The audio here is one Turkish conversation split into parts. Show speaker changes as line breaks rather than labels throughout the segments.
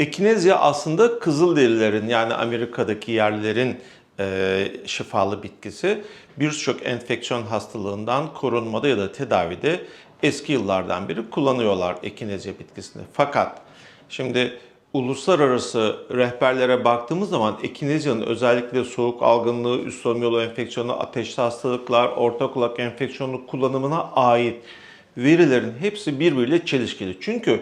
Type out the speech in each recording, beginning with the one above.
Ekinezya aslında Kızılderililerin yani Amerika'daki yerlilerin e, şifalı bitkisi. Birçok enfeksiyon hastalığından korunmada ya da tedavide eski yıllardan beri kullanıyorlar ekinezya bitkisini. Fakat şimdi uluslararası rehberlere baktığımız zaman ekinezyanın özellikle soğuk algınlığı, üst solunum yolu enfeksiyonu, ateşli hastalıklar, orta kulak enfeksiyonu kullanımına ait verilerin hepsi birbiriyle çelişkili. Çünkü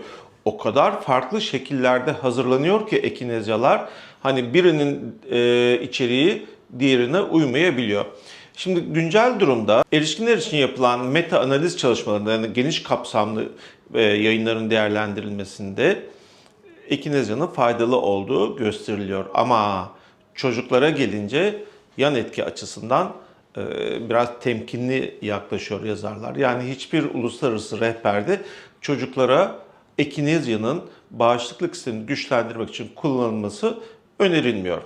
o kadar farklı şekillerde hazırlanıyor ki ekinezyalar hani birinin e, içeriği diğerine uymayabiliyor. Şimdi güncel durumda erişkinler için yapılan meta analiz çalışmalarında yani geniş kapsamlı e, yayınların değerlendirilmesinde ekinezyanın faydalı olduğu gösteriliyor. Ama çocuklara gelince yan etki açısından e, biraz temkinli yaklaşıyor yazarlar. Yani hiçbir uluslararası rehberde çocuklara ekinezyanın bağışıklık sistemini güçlendirmek için kullanılması önerilmiyor.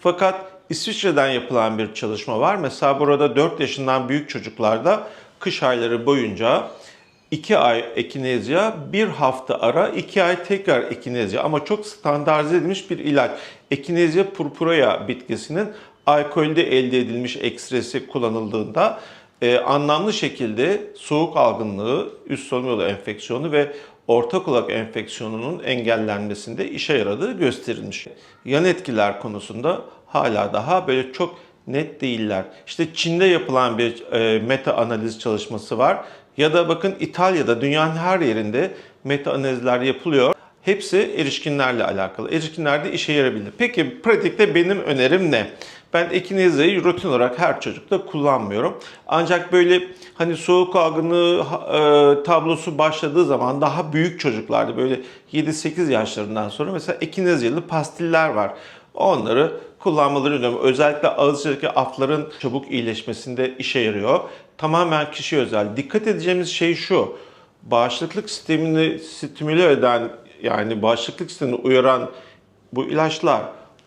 Fakat İsviçre'den yapılan bir çalışma var. Mesela burada 4 yaşından büyük çocuklarda kış ayları boyunca 2 ay ekinezya, 1 hafta ara, 2 ay tekrar ekinezya ama çok standartize edilmiş bir ilaç. Ekinezya purpurea bitkisinin alkolde elde edilmiş ekstresi kullanıldığında e, anlamlı şekilde soğuk algınlığı, üst solunum yolu enfeksiyonu ve orta kulak enfeksiyonunun engellenmesinde işe yaradığı gösterilmiş. Yan etkiler konusunda hala daha böyle çok net değiller. İşte Çin'de yapılan bir e, meta analiz çalışması var. Ya da bakın İtalya'da dünyanın her yerinde meta analizler yapılıyor. Hepsi erişkinlerle alakalı. Erişkinlerde işe yarabilir. Peki pratikte benim önerim ne? Ben ekinezyayı rutin olarak her çocukta kullanmıyorum. Ancak böyle hani soğuk algınlığı e, tablosu başladığı zaman daha büyük çocuklarda böyle 7-8 yaşlarından sonra mesela ekinezyalı pastiller var. Onları kullanmaları önemli. Özellikle ağız içindeki afların çabuk iyileşmesinde işe yarıyor. Tamamen kişi özel. Dikkat edeceğimiz şey şu. Bağışıklık sistemini stimüle eden yani bağışıklık sistemini uyaran bu ilaçlar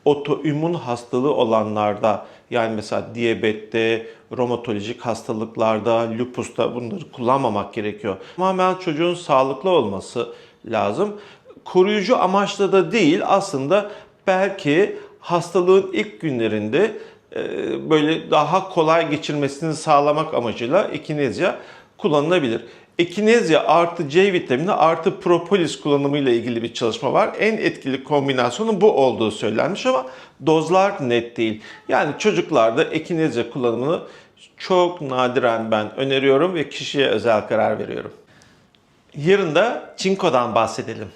otoimmün hastalığı olanlarda yani mesela diyabette, romatolojik hastalıklarda, lüpusta bunları kullanmamak gerekiyor. Tamamen çocuğun sağlıklı olması lazım. Koruyucu amaçla da değil aslında belki hastalığın ilk günlerinde e, böyle daha kolay geçirmesini sağlamak amacıyla ekinezya kullanılabilir. Ekinezya artı C vitamini artı propolis kullanımıyla ilgili bir çalışma var. En etkili kombinasyonun bu olduğu söylenmiş ama dozlar net değil. Yani çocuklarda ekinezya kullanımını çok nadiren ben öneriyorum ve kişiye özel karar veriyorum. Yarın da çinkodan bahsedelim.